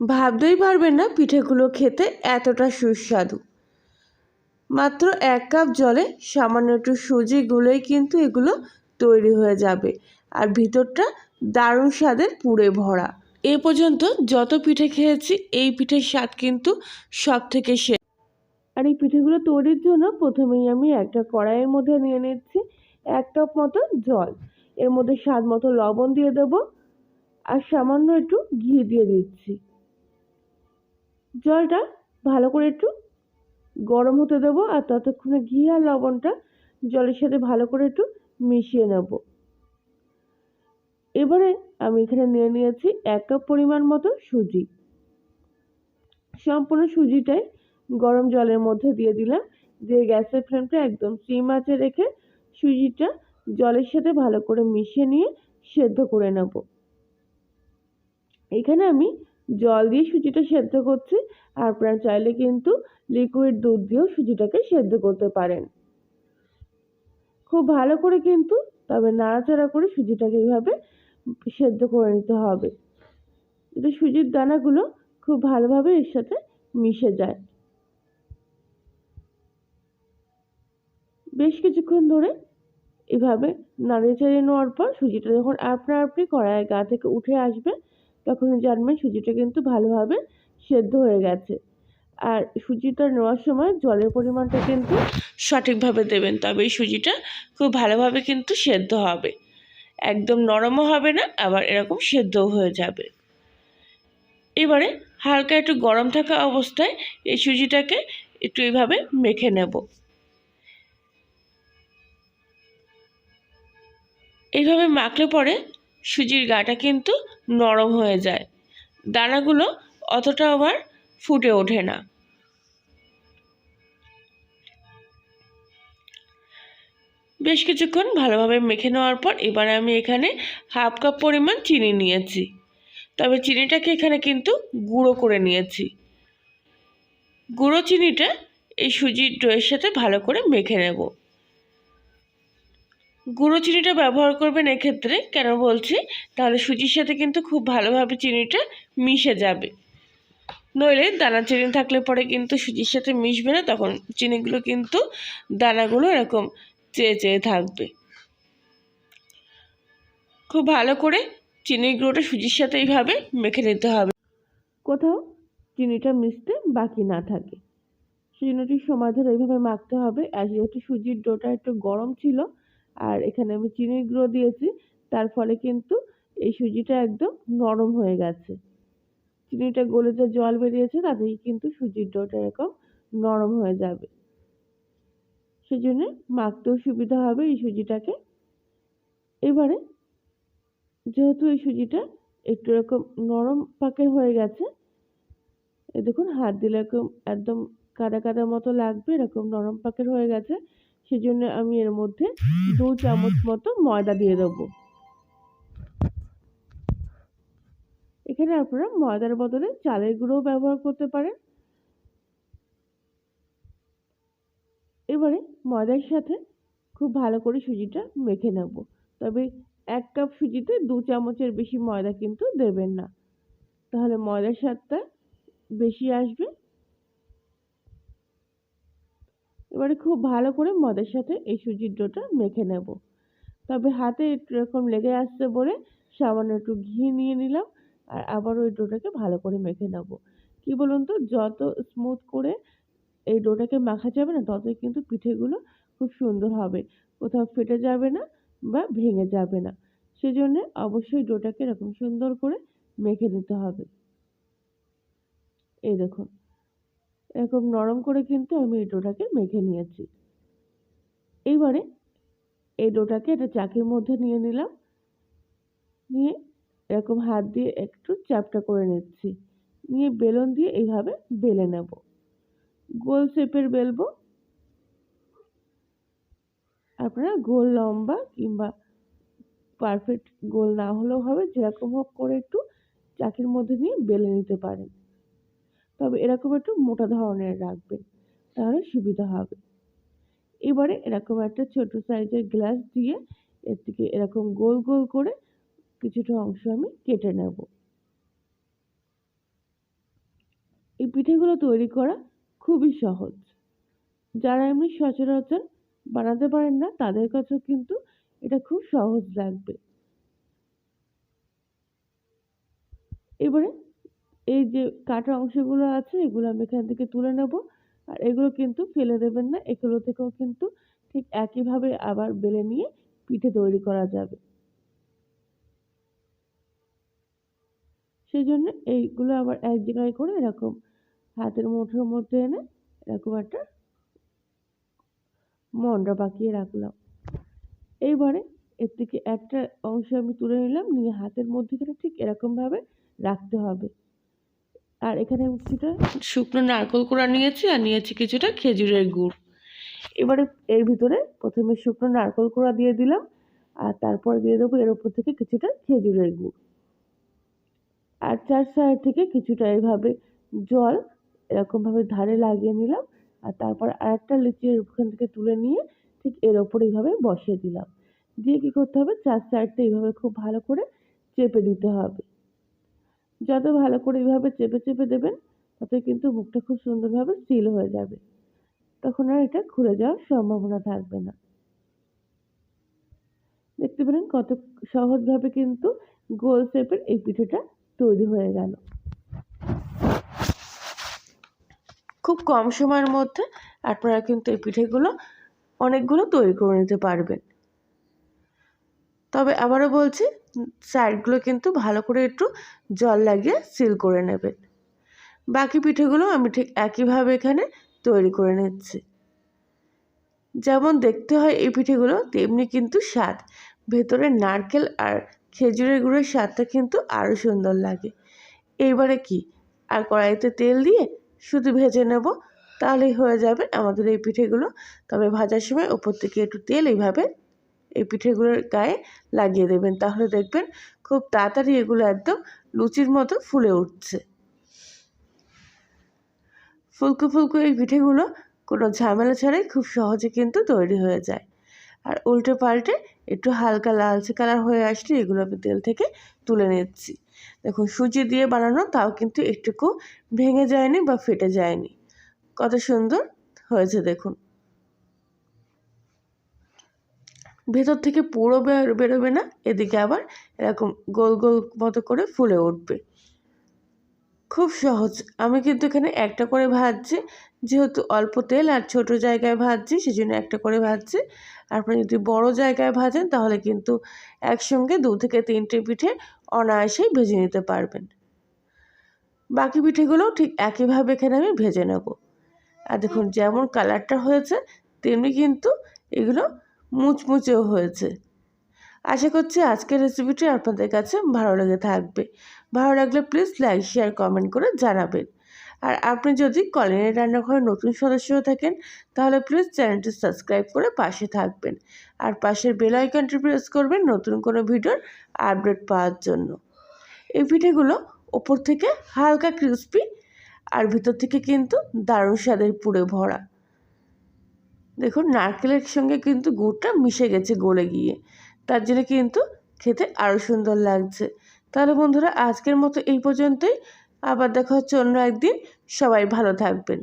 ভাবতেই পারবেন না পিঠেগুলো খেতে এতটা সুস্বাদু। মাত্র এক কাপ জলে সামান্য একটু সুজি গুলোই কিন্তু এগুলো তৈরি হয়ে যাবে আর ভিতরটা দারুণ স্বাদের পুড়ে ভরা। এ পর্যন্ত যত পিঠে খেয়েছি, এই পিঠের স্বাদ কিন্তু সব থেকে সে আর এই পিঠেগুলো তৈরির জন্য প্রথমেই আমি একটা কড়াইয়ের মধ্যে নিয়ে নিচ্ছি এক কাপ মতো জল। এর মধ্যে স্বাদ মতো লবণ দিয়ে দেব আর সামান্য একটু ঘি দিয়ে দিচ্ছি। জলটা ভালো করে একটু গরম হতে দেবো আর ততক্ষণে ঘি আর লবণটা জলের সাথে ভালো করে একটু মিশিয়ে নেব। এবারে আমি এখানে নিয়ে নিয়েছি এক কাপ পরিমাণ মতো সুজি। সম্পূর্ণ সুজিটাই গরম জলের মধ্যে দিয়ে দিলাম। দিয়ে গ্যাসের ফ্লেমটা একদম সিম আঁচে রেখে সুজিটা জলের সাথে ভালো করে মিশিয়ে নিয়ে সেদ্ধ করে নেব। এখানে আমি জল দিয়ে সুজিটা সেদ্ধ করছি। আর আপনারা চাইলে কিন্তু লিকুইড দুধ দিয়েও সুজিটাকে সেদ্ধ করতে পারেন। খুব ভালো করে কিন্তু তবে নাড়াচাড়া করে সুজিটাকে এইভাবে সেদ্ধ করে নিতে হবে। যাতে সুজির দানাগুলো খুব ভালোভাবে এর সাথে মিশে যায়। বেশ কিছুক্ষণ ধরে এভাবে নাড়িয়ে চাড়িয়ে নেওয়ার পর সুজিটা যখন আপনা আপনি কড়াইয়ের গা থেকে উঠে আসবে তখন জানবেন সুজিটা কিন্তু ভালোভাবে সেদ্ধ হয়ে গেছে। আর সুজিটা নেওয়ার সময় জলের পরিমাণটা কিন্তু সঠিকভাবে দেবেন, তবে এই সুজিটা খুব ভালোভাবে কিন্তু সেদ্ধ হবে। একদম নরমও হবে না, আবার এরকম সেদ্ধও হয়ে যাবে। এবারে হালকা একটু গরম থাকা অবস্থায় এই সুজিটাকে একটু এইভাবে মেখে নেব। এইভাবে মাখলে পরে সুজির গাটা কিন্তু নরম হয়ে যায়। দানাগুলো অতটা আবার ফুটে ওঠে না। বেশ কিছুক্ষণ ভালোভাবে মেখে নেওয়ার পর এবার আমি এখানে হাফ কাপ পরিমাণ চিনি নিয়েছি। তবে চিনিটাকে এখানে কিন্তু গুঁড়ো করে নিয়েছি। গুঁড়ো চিনিটা এই সুজির ডোয়ের সাথে ভালো করে মেখে নেব। গুঁড়ো চিনিটা ব্যবহার করবেন এক্ষেত্রে, কেন বলছি? তাহলে সুজির সাথে কিন্তু খুব ভালোভাবে চিনিটা মিশে যাবে। নইলে দানা চিনি থাকলে পরে কিন্তু সুজির সাথে মিশবে না, তখন চিনিগুলো কিন্তু দানাগুলো এরকম চেয়ে চেয়ে থাকবে। খুব ভালো করে চিনির গুঁড়োটা সুজির সাথে এইভাবে মেখে নিতে হবে। কোথাও চিনিটা মিশতে বাকি না থাকে। চিনিটি সময় ধরে এইভাবে মাখতে হবে। আর যেহেতু সুজির ডোটা একটু গরম ছিল আর এখানে আমি চিনির গুঁড়ো দিয়েছি, তার ফলে কিন্তু এই সুজিটা একদম নরম হয়ে গেছে। চিনিটা গলে যে জল বেরিয়েছে, তাতেই কিন্তু সুজির ডোটা এরকম নরম হয়ে যাবে। সেজন্য মাখতেও সুবিধা হবে এই সুজিটাকে। এবারে যেহেতু এই সুজিটা একটু এরকম নরম পাকে হয়ে গেছে এই দেখুন, হাত দিলে এরকম একদম কাদা কাদা মতো লাগবে, এরকম নরম পাকের হয়ে গেছে। সেজন্য আমি এর মধ্যে দু চামচ মতো ময়দা দিয়ে দেবো। এখানে আপনারা ময়দার বদলে চালের গুঁড়ো ব্যবহার করতে পারেন। এবারে ময়দার সাথে খুব ভালো করে সুজিটা মেখে নেব। তবে এক কাপ সুজিতে দু চামচের বেশি ময়দা কিন্তু দেবেন না। তাহলে ময়দার স্বাদটা বেশি আসবে। এবারে খুব ভালো করে মদের সাথে এই সুজির ডোটা মেখে নেব। তবে হাতে একটু এরকম লেগে আসছে বলে সামান্য একটু ঘি নিয়ে নিলাম আর আবার ওই ডোটাকে ভালো করে মেখে নেব। কি বলুন তো, যত স্মুথ করে এই ডোটাকে মাখা যাবে না, ততই কিন্তু পিঠেগুলো খুব সুন্দর হবে। কোথাও ফেটে যাবে না বা ভেঙে যাবে না। সেজন্যে অবশ্যই ডোটাকে এরকম সুন্দর করে মেখে নিতে হবে। এই দেখুন। এরকম নরম করে কিন্তু আমি এই ডোটাকে মেখে নিয়েছি। এইবারে এই ডোটাকে একটা চাকির মধ্যে নিয়ে নিলাম। নিয়ে এরকম হাত দিয়ে একটু চ্যাপটা করে নিচ্ছি। নিয়ে বেলন দিয়ে এইভাবে বেলে নেব। গোল শেপের বেলবো। আপনারা গোল লম্বা কিংবা পারফেক্ট গোল না হলেও হবে, যেরকম হোক করে একটু চাকির মধ্যে নিয়ে বেলে নিতে পারেন। তবে এরকম একটু মোটা ধরনের রাখবেন, তাহলে সুবিধা হবে। এবারে এরকম একটা ছোট সাইজের গ্লাস দিয়ে এর থেকে এরকম গোল গোল করে কিছুটা অংশ আমি কেটে নেব। এই পিঠেগুলো তৈরি করা খুবই সহজ। যারা এমনি সচরাচর বানাতে পারেন না, তাদের কাছেও কিন্তু এটা খুব সহজ লাগবে। এবারে এই যে কাটা অংশগুলো আছে, এগুলো আমি এখান থেকে তুলে নেব। আর এগুলো কিন্তু ফেলে দেবেন না, এগুলো থেকেও কিন্তু ঠিক একইভাবে আবার বেলে নিয়ে পিঠে তৈরি করা যাবে। সেই জন্য এইগুলো আবার এক জায়গায় করে এরকম হাতের মুঠোর মধ্যে এনে এরকম একটা মন্ডা পাকিয়ে রাখলাম। এইবারে এর থেকে একটা অংশ আমি তুলে নিলাম, নিয়ে হাতের মধ্যেখানে ঠিক এরকমভাবে রাখতে হবে। আর এখানে কিছুটা শুকনো নারকোল কোড়া নিয়েছি আর নিয়েছি কিছুটা খেজুরের গুড়। এবারে এর ভিতরে প্রথমে শুকনো নারকোল কোড়া দিয়ে দিলাম আর তারপর দিয়ে দেবো এর উপর থেকে কিছুটা খেজুরের গুড়। আর চার সাইড থেকে কিছুটা এইভাবে জল এরকমভাবে ধারে লাগিয়ে নিলাম আর তারপর আরেকটা লিচি ওখান থেকে তুলে নিয়ে ঠিক এর ওপর এইভাবে বসিয়ে দিলাম। দিয়ে কী করতে হবে? চার সাইডটা এইভাবে খুব ভালো করে চেপে দিতে হবে। যত ভালো করে এইভাবে চেপে চেপে দেবেন, তত কিন্তু মুখটা খুব সুন্দরভাবে সিল হয়ে যাবে। তখন আর এটা খুলে যাওয়ার সম্ভাবনা থাকবে না। দেখতে পেলেন কত সহজভাবে কিন্তু গোল শেপের এই পিঠেটা তৈরি হয়ে গেল। খুব কম সময়ের মধ্যে আপনারা কিন্তু এই পিঠেগুলো অনেকগুলো তৈরি করে নিতে পারবেন। তবে আবারও বলছি সাইডগুলো কিন্তু ভালো করে একটু জল লাগিয়ে সিল করে নেবেন। বাকি পিঠেগুলো আমি ঠিক একইভাবে এখানে তৈরি করে নিচ্ছি। যেমন দেখতে হয় এই পিঠেগুলো, তেমনি কিন্তু স্বাদ। ভেতরে নারকেল আর খেজুরের গুঁড়োর স্বাদটা কিন্তু আরও সুন্দর লাগে। এইবারে কি? আর কড়াইতে তেল দিয়ে শুধু ভেজে নেব, তাহলেই হয়ে যাবে আমাদের এই পিঠেগুলো। তবে ভাজার সময় ওপর থেকে একটু তেল এইভাবে এই পিঠেগুলোর গায়ে লাগিয়ে দেবেন। তাহলে দেখবেন খুব তাড়াতাড়ি এগুলো একদম লুচির মতো ফুলে উঠছে। ফুলকো ফুলকো এই পিঠেগুলো কোনো ঝামেলা ছাড়াই খুব সহজে কিন্তু তৈরি হয়ে যায়। আর উল্টে পাল্টে একটু হালকা লালচে কালার হয়ে আসলে এগুলো আমি তেল থেকে তুলে নিচ্ছি। দেখুন, সুজি দিয়ে বানানো, তাও কিন্তু একটুকু ভেঙে যায়নি বা ফেটে যায়নি। কত সুন্দর হয়েছে দেখুন। ভেতর থেকে পুরো বেরোবে না, এদিকে আবার এরকম গোল গোল মতো করে ফুলে উঠবে। খুব সহজ। আমি কিন্তু এখানে একটা করে ভাজছি, যেহেতু অল্প তেল আর ছোট জায়গায় ভাজছি সেই জন্য একটা করে ভাজছি। আপনি যদি বড় জায়গায় ভাজেন, তাহলে কিন্তু একসঙ্গে দু থেকে তিনটে পিঠে অনায়াসেই ভেজে নিতে পারবেন। বাকি পিঠেগুলোও ঠিক একইভাবে এখানে আমি ভেজে নেব। আর দেখুন, যেমন কালারটা হয়েছে, তেমনি কিন্তু এগুলো মুচমুচেও হয়েছে। আশা করছি আজকের রেসিপিটি আপনাদের কাছে ভালো লেগে থাকবে। ভালো লাগলে প্লিজ লাইক শেয়ার কমেন্ট করে জানাবেন। আর আপনি যদি কলিনের রান্নাঘরের নতুন সদস্য থাকেন, তাহলে প্লিজ চ্যানেলটি সাবস্ক্রাইব করে পাশে থাকবেন। আর পাশের বেল আইকনটি প্রেস করবেন নতুন কোনো ভিডিওর আপডেট পাওয়ার জন্য। এই পিঠেগুলো ওপর থেকে হালকা ক্রিস্পি আর ভিতর থেকে কিন্তু দারুণ স্বাদের পুড়ে ভরা। দেখুন, নারকেলের সঙ্গে কিন্তু গুড়টা মিশে গেছে গলে গিয়ে। তার জন্য কিন্তু খেতে আরও সুন্দর লাগছে। তাহলে বন্ধুরা, আজকের মতো এই পর্যন্তই। আবার দেখা হচ্ছে অন্য একদিন। সবাই ভালো থাকবেন।